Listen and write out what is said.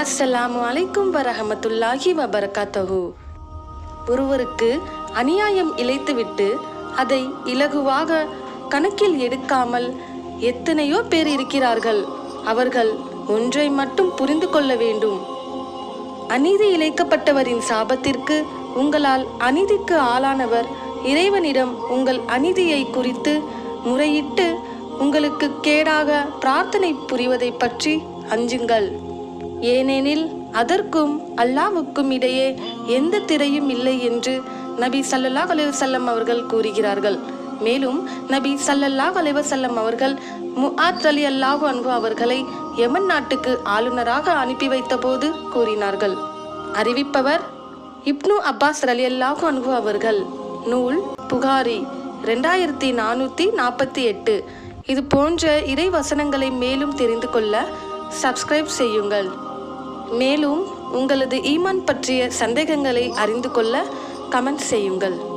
அஸ்ஸலாமு அலைக்கும் வரஹமத்துல்லாஹி வபரகாத்தஹு. ஒருவருக்கு அநியாயம் இழைத்துவிட்டு அதை இலகுவாக கணக்கில் எடுக்காமல் எத்தனையோ பேர் இருக்கிறார்கள். அவர்கள் ஒன்றை மட்டும் புரிந்து கொள்ள வேண்டும். அநீதி இழைக்கப்பட்டவரின் சாபத்திற்கு உங்களால் அநீதிக்கு ஆளானவர் இறைவனிடம் உங்கள் அநீதியை குறித்து முறையிட்டு உங்களுக்கு கேடாக பிரார்த்தனை புரிவதை பற்றி அஞ்சுங்கள். ஏனெனில் அதற்கும் அல்லாவுக்கும் இடையே எந்த திரையும் இல்லை என்று நபி சல்லல்லாஹ் அலைவசல்லம் அவர்கள் கூறுகிறார்கள். மேலும் நபி ஸல்லல்லாஹு அலைவசல்லம் அவர்கள் முஆத் அலி அல்லாஹு அன்பு அவர்களை யமன் நாட்டுக்கு ஆளுநராக அனுப்பி வைத்தபோது கூறினார்கள். அறிவிப்பவர் இப்னு அப்பாஸ் அலி அல்லாஹு அன்பு அவர்கள். நூல் புகாரி ரெண்டாயிரத்தி நானூற்றி நாற்பத்தி எட்டு. இது போன்ற இறை வசனங்களை மேலும் தெரிந்து கொள்ள சப்ஸ்கிரைப் செய்யுங்கள். மேலும் உங்களது ஈமான் பற்றிய சந்தேகங்களை அறிந்து கொள்ள கமெண்ட் செய்யுங்கள்.